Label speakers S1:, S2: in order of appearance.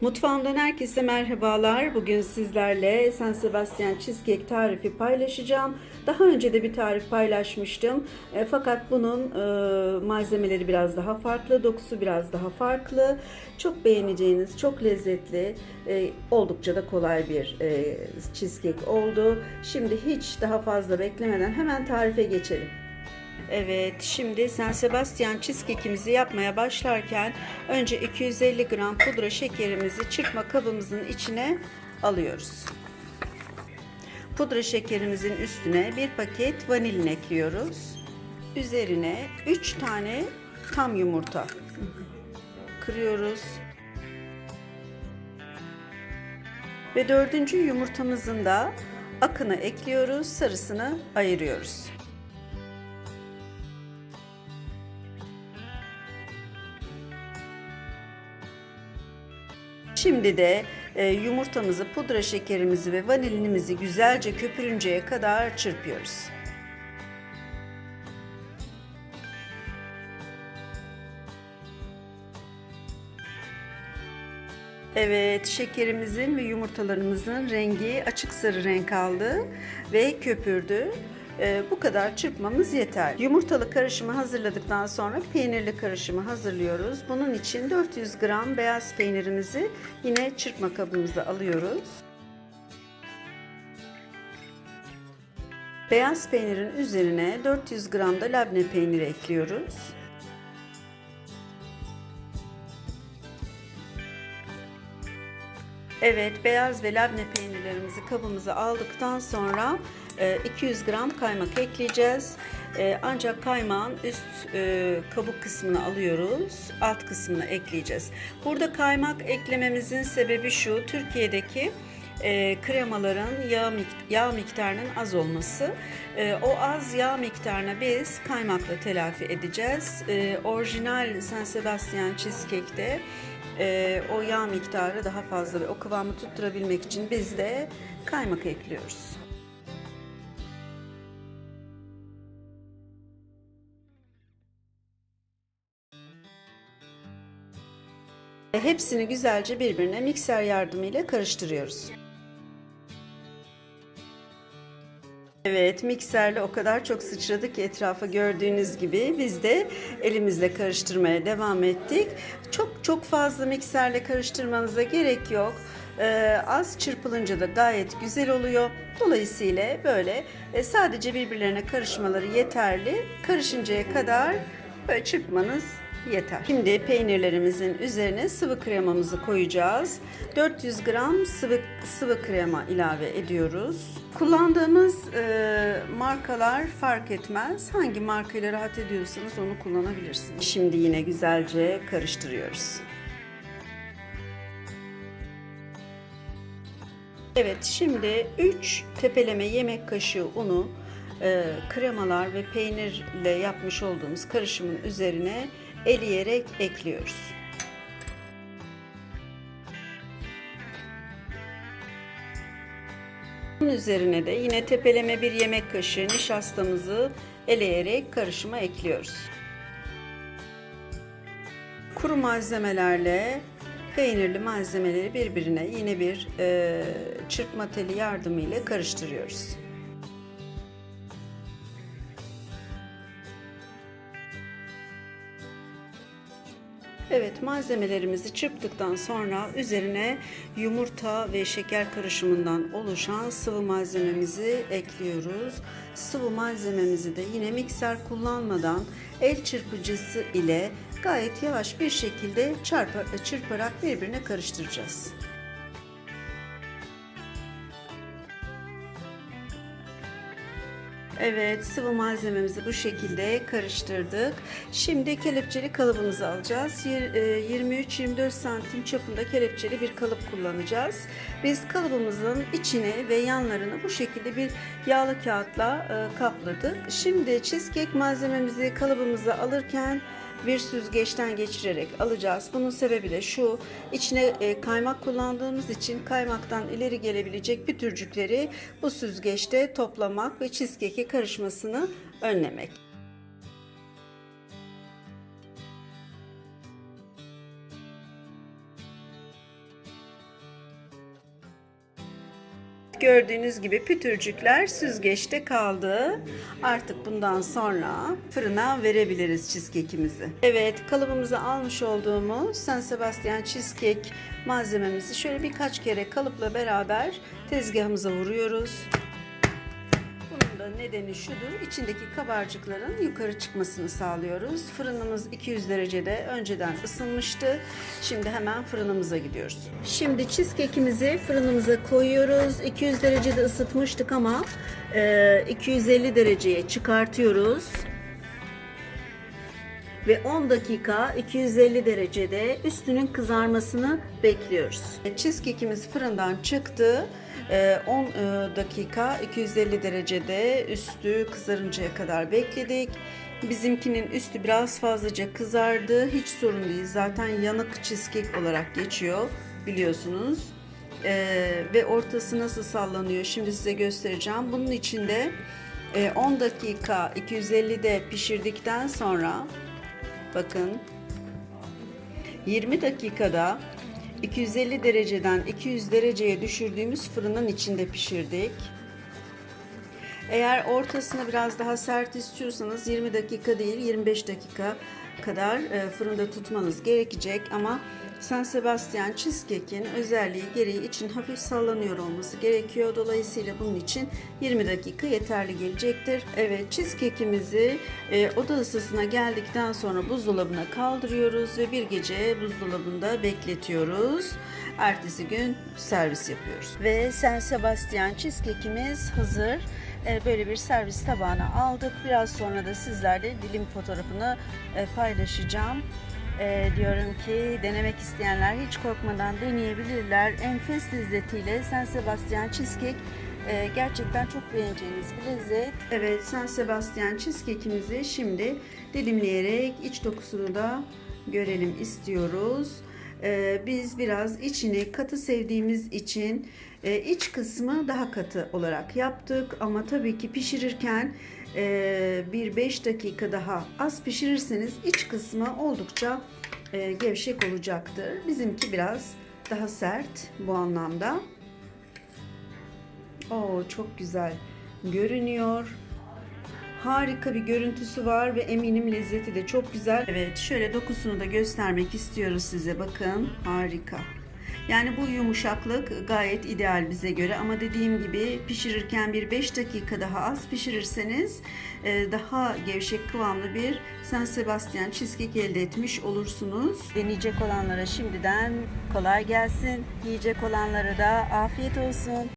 S1: Mutfağımdan herkese merhabalar. Bugün sizlerle San Sebastian cheesecake tarifi paylaşacağım. Daha önce de bir tarif paylaşmıştım. E, fakat bunun e, malzemeleri biraz daha farklı, dokusu biraz daha farklı. Çok beğeneceğiniz, çok lezzetli, e, oldukça da kolay bir e, cheesecake oldu. Şimdi hiç daha fazla beklemeden hemen tarife geçelim. Evet, şimdi San Sebastian cheesecake'imizi yapmaya başlarken önce 250 gram pudra şekerimizi çırpma kabımızın içine alıyoruz. Pudra şekerimizin üstüne bir paket vanilin ekliyoruz. Üzerine 3 tane tam yumurta kırıyoruz. Ve dördüncü yumurtamızın da akını ekliyoruz, sarısını ayırıyoruz. Şimdi de e, yumurtamızı, pudra şekerimizi ve vanilinimizi güzelce köpürünceye kadar çırpıyoruz. Evet, şekerimizin ve yumurtalarımızın rengi açık sarı renk aldı ve köpürdü. Ee, bu kadar çırpmamız yeter. Yumurtalı karışımı hazırladıktan sonra peynirli karışımı hazırlıyoruz. Bunun için 400 gram beyaz peynirimizi yine çırpma kabımıza alıyoruz. Beyaz peynirin üzerine 400 gram da labne peyniri ekliyoruz. Evet, beyaz ve labne peynirlerimizi kabımıza aldıktan sonra 200 gram kaymak ekleyeceğiz. E, ancak kaymağın üst e, kabuk kısmını alıyoruz, alt kısmını ekleyeceğiz. Burada kaymak eklememizin sebebi şu, Türkiye'deki e, kremaların yağ, yağ miktarının az olması. E, o az yağ miktarına biz kaymakla telafi edeceğiz. E, orijinal San Sebastian cheesecake'de e, o yağ miktarı daha fazla ve o kıvamı tutturabilmek için biz de kaymak ekliyoruz. Hepsini güzelce birbirine mikser yardımıyla karıştırıyoruz. Evet, mikserle o kadar çok sıçradı ki etrafa gördüğünüz gibi biz de elimizle karıştırmaya devam ettik. Çok çok fazla mikserle karıştırmanıza gerek yok. Ee, az çırpılınca da gayet güzel oluyor. Dolayısıyla böyle e, sadece birbirlerine karışmaları yeterli. Karışıncaya kadar böyle çırpmanız yeter. Şimdi peynirlerimizin üzerine sıvı kremamızı koyacağız. 400 gram sıvı sıvı krema ilave ediyoruz. Kullandığımız e, markalar fark etmez. Hangi markayla rahat ediyorsanız onu kullanabilirsiniz. Şimdi yine güzelce karıştırıyoruz. Evet, şimdi 3 tepeleme yemek kaşığı unu e, kremalar ve peynirle yapmış olduğumuz karışımın üzerine eleyerek ekliyoruz. Bunun üzerine de yine tepeleme bir yemek kaşığı nişastamızı eleyerek karışıma ekliyoruz. Kuru malzemelerle peynirli malzemeleri birbirine yine bir e, çırpma teli yardımıyla karıştırıyoruz. Evet malzemelerimizi çırptıktan sonra üzerine yumurta ve şeker karışımından oluşan sıvı malzememizi ekliyoruz. Sıvı malzememizi de yine mikser kullanmadan el çırpıcısı ile gayet yavaş bir şekilde çarpa, çırparak birbirine karıştıracağız. Evet sıvı malzememizi bu şekilde karıştırdık. Şimdi kelepçeli kalıbımızı alacağız. 23-24 e, santim çapında kelepçeli bir kalıp kullanacağız. Biz kalıbımızın içini ve yanlarını bu şekilde bir yağlı kağıtla e, kapladık. Şimdi cheesecake malzememizi kalıbımıza alırken bir süzgeçten geçirerek alacağız. Bunun sebebi de şu, içine e, kaymak kullandığımız için kaymaktan ileri gelebilecek pütürcükleri bu süzgeçte toplamak ve cheesecake'e karışmasını önlemek. Gördüğünüz gibi pütürcükler süzgeçte kaldı. Artık bundan sonra fırına verebiliriz cheesecake'imizi. Evet kalıbımıza almış olduğumuz San Sebastian cheesecake malzememizi şöyle birkaç kere kalıpla beraber tezgahımıza vuruyoruz. Da nedeni şudur. içindeki kabarcıkların yukarı çıkmasını sağlıyoruz. Fırınımız 200 derecede önceden ısınmıştı. Şimdi hemen fırınımıza gidiyoruz. Şimdi cheesecake'imizi fırınımıza koyuyoruz. 200 derecede ısıtmıştık ama e, 250 dereceye çıkartıyoruz. Ve 10 dakika 250 derecede üstünün kızarmasını bekliyoruz. Cheesecake'imiz fırından çıktı. Ee, 10 e, dakika 250 derecede üstü kızarıncaya kadar bekledik. Bizimkinin üstü biraz fazlaca kızardı. Hiç sorun değil. Zaten yanık cheesecake olarak geçiyor biliyorsunuz. Ee, ve ortası nasıl sallanıyor şimdi size göstereceğim. Bunun içinde e, 10 dakika 250'de pişirdikten sonra bakın 20 dakikada 250 dereceden 200 dereceye düşürdüğümüz fırının içinde pişirdik. Eğer ortasını biraz daha sert istiyorsanız 20 dakika değil 25 dakika kadar e, fırında tutmanız gerekecek ama San Sebastian cheesecake'in özelliği gereği için hafif sallanıyor olması gerekiyor. Dolayısıyla bunun için 20 dakika yeterli gelecektir. Evet cheesecake'imizi e, oda ısısına geldikten sonra buzdolabına kaldırıyoruz ve bir gece buzdolabında bekletiyoruz. Ertesi gün servis yapıyoruz. Ve San Sebastian cheesecake'imiz hazır. E, Böyle bir servis tabağına aldık. Biraz sonra da sizlerle dilim fotoğrafını e, paylaşacağım. E, diyorum ki denemek isteyenler hiç korkmadan deneyebilirler. Enfes lezzetiyle San Sebastian cheesecake e, gerçekten çok beğeneceğiniz bir lezzet. Evet San Sebastian cheesecake'imizi şimdi dilimleyerek iç dokusunu da görelim istiyoruz. Ee, biz biraz içini katı sevdiğimiz için e, iç kısmı daha katı olarak yaptık ama tabii ki pişirirken e, bir 5 dakika daha az pişirirseniz iç kısmı oldukça e, gevşek olacaktır. Bizimki biraz daha sert bu anlamda. Oo çok güzel görünüyor. Harika bir görüntüsü var ve eminim lezzeti de çok güzel. Evet şöyle dokusunu da göstermek istiyoruz size bakın. Harika. Yani bu yumuşaklık gayet ideal bize göre ama dediğim gibi pişirirken bir 5 dakika daha az pişirirseniz e, daha gevşek kıvamlı bir San Sebastian cheesecake elde etmiş olursunuz. Deneyecek olanlara şimdiden kolay gelsin. Yiyecek olanlara da afiyet olsun.